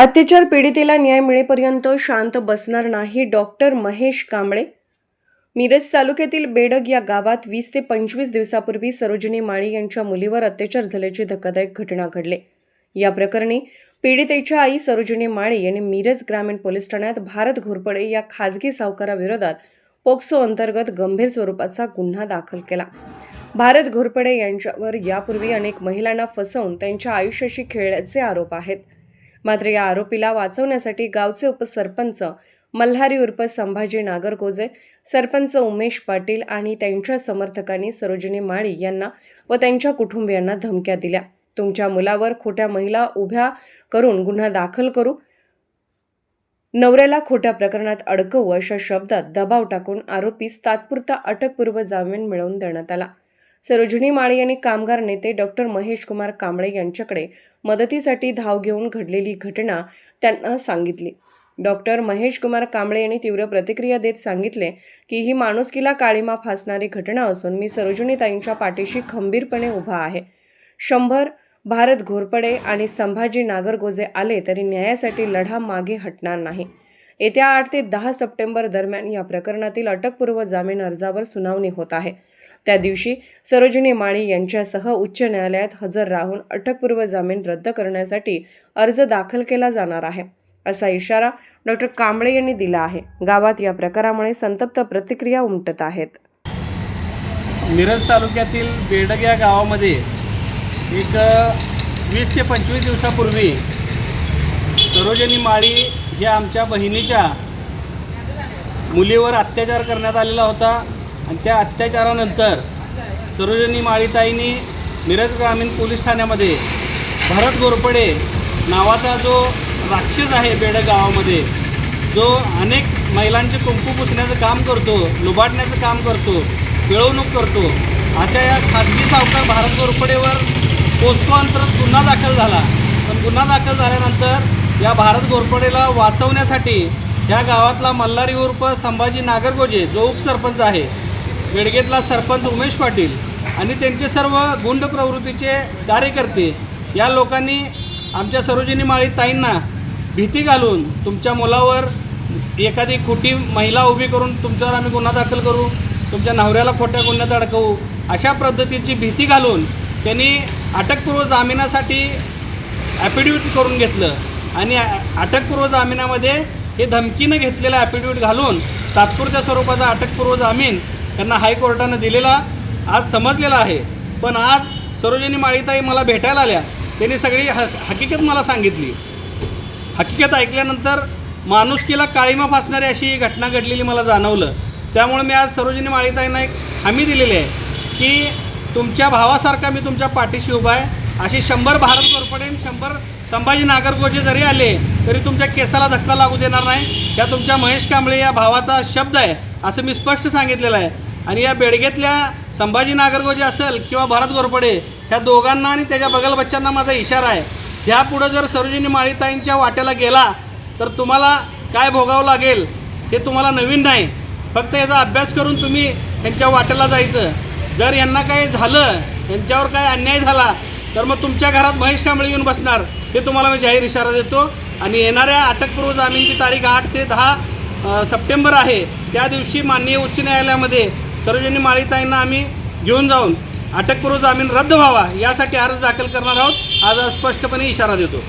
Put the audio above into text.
अत्याचार पीडितेला न्याय मिळेपर्यंत शांत बसणार नाही डॉक्टर महेश कांबळे. मिरज तालुक्यातील बेडग या गावात वीस ते पंचवीस दिवसापूर्वी सरोजिनी माळी यांच्या मुलीवर अत्याचार झाल्याची धक्कादायक घटना घडली. या प्रकरणी पीडितेच्या आई सरोजिनी माळी यांनी मिरज ग्रामीण पोलीस ठाण्यात भारत घोरपडे या खाजगी सावकाराविरोधात पोक्सो अंतर्गत गंभीर स्वरूपाचा गुन्हा दाखल केला. भारत घोरपडे यांच्यावर यापूर्वी अनेक महिलांना फसवून त्यांच्या आयुष्याशी खेळल्याचे आरोप आहेत. मात्र या आरोपीला वाचवण्यासाठी गावचे उपसरपंच मल्हारी उर्फ संभाजी नागरगोजे सरपंच उमेश पाटील आणि त्यांच्या समर्थकांनी सरोजिनी माळी यांना व त्यांच्या कुटुंबियांना धमक्या दिल्या. तुमच्या मुलावर खोट्या महिला उभ्या करून गुन्हा दाखल करू. नवऱ्याला खोट्या प्रकरणात अडकवू अशा शब्दात दबाव टाकून आरोपीस तात्पुरता अटकपूर्व जामीन मिळवून देण्यात आला. सरोजिनी माळी यांनी कामगार नेते डॉक्टर महेश कुमार कांबळे यांच्याकडे मदतीसाठी धाव घेऊन घडलेली घटना त्यांना सांगितली. डॉक्टर महेश कुमार कांबळे यांनी तीव्र प्रतिक्रिया देत सांगितले की ही माणुसकीला काळीमा फासणारी घटना असून मी सरोजिनीताईंच्या पाठीशी खंबीरपणे उभा आहे. शंभर भारत घोरपडे आणि संभाजी नागरगोजे आले तरी न्यायासाठी लढा मागे हटणार नाही. येत्या आठ ते दहा सप्टेंबर दरम्यान या प्रकरणातील अटकपूर्व जामीन अर्जावर सुनावणी होत आहे. त्या दिवशी सरोजिनी माळी यांच्यासह उच्च न्यायालयात हजर राहून अटकपूर्व जामीन रद्द करण्यासाठी अर्ज दाखल केला जाणार आहे असा इशारा डॉक्टर कांबळे यांनी दिला आहे. गावात या प्रकारामुळे संतप्त प्रतिक्रिया उमटत आहेत. मिरज तालुक्यातील बेडग या गावामध्ये एक वीस ते पंचवीस दिवसापूर्वी सरोजनी माळी या आमच्या बहिणीच्या मुलीवर अत्याचार करण्यात आलेला होता. आणि त्या अत्याचारानंतर सरोजनी माळीताईंनी मिरज ग्रामीण पोलीस ठाण्यामध्ये भरत गोरपडे नावाचा जो राक्षस आहे बेडग गावामध्ये जो अनेक महिलांचे कुंकू पुसण्याचं काम करतो लुबाडण्याचं काम करतो पिळवणूक करतो अशा या खाजगी सावकार भारत गोरपडेवर पोस्को अंतर्गत गुन्हा दाखल झाला. पण गुन्हा दाखल झाल्यानंतर या भारत घोरपडेला वाचवण्यासाठी या गावातला मल्हारी उर्फ संभाजी नागरगोजे जो उपसरपंच आहे बेडगेतला सरपंच उमेश पाटील आणि त्यांचे सर्व गुंड प्रवृत्तीचे कार्यकर्ते या लोकांनी आमच्या सरोजिनी माळी ताईंना भीती घालून तुमच्या मुलावर एखादी खोटी महिला उभी करून तुमच्यावर आम्ही गुन्हा दाखल करू तुमच्या नवऱ्याला खोट्या गुन्ह्यात अडकवू अशा पद्धतीची भीती घालून त्यांनी अटकपूर्व जामिनासाठी ॲफिडेविट करून घेतलं आणि अटकपूर्व जामिनामध्ये हे धमकीनं घेतलेलं ॲफिडेविट घालून तात्पुरत्या स्वरूपाचा अटकपूर्व जामीन त्यांना हायकोर्टानं दिलेला आज समजलेला आहे. पण आज सरोजिनी माळीताई मला भेटायला आल्या. त्यांनी सगळी ह हकीकत मला सांगितली. हकीकत ऐकल्यानंतर माणुसकीला काळीमा फासणारी अशी घटना घडलेली मला जाणवलं. त्यामुळे मी आज सरोजिनी माळीताईंना एक हमी दिलेली आहे की तुमच्या भावासारखा मी तुमच्या पाठीशी उभा आहे. अशी शंभर भारत कोरपडेन शंभर संभाजी नागरगोजे जरी आले तरी तुमच्या केसाला धक्का लागू देणार नाही. या तुमच्या महेश कांबळे या भावाचा शब्द आहे असं मी स्पष्ट सांगितलेलं आहे. आणि या बेडगेतल्या संभाजी नागरगोजे असेल किंवा भारत गोरपडे ह्या दोघांना आणि त्याच्या बगल बच्चांना माझा इशारा आहे. ह्यापुढं जर सरोजिनी माळीताईंच्या वाट्याला गेला तर तुम्हाला काय भोगावं लागेल हे तुम्हाला नवीन नाही. फक्त याचा अभ्यास करून तुम्ही यांच्या वाट्याला जायचं. जर यांना काय झालं यांच्यावर काय अन्याय झाला तर मग तुमच्या घरात महेश कांबळे येऊन बसणार हे तुम्हाला मी जाहीर इशारा देतो. आणि येणाऱ्या अटकपूर्व जामीनची तारीख आठ ते दहा सप्टेंबर आहे. त्या दिवशी माननीय उच्च न्यायालयामध्ये सरोजिनी माळीताईंना आम्ही घेऊन जाऊन अटकपूर्व जामीन रद्द व्हावा यासाठी अर्ज दाखल करणार आहोत. आज स्पष्टपणे इशारा देतो.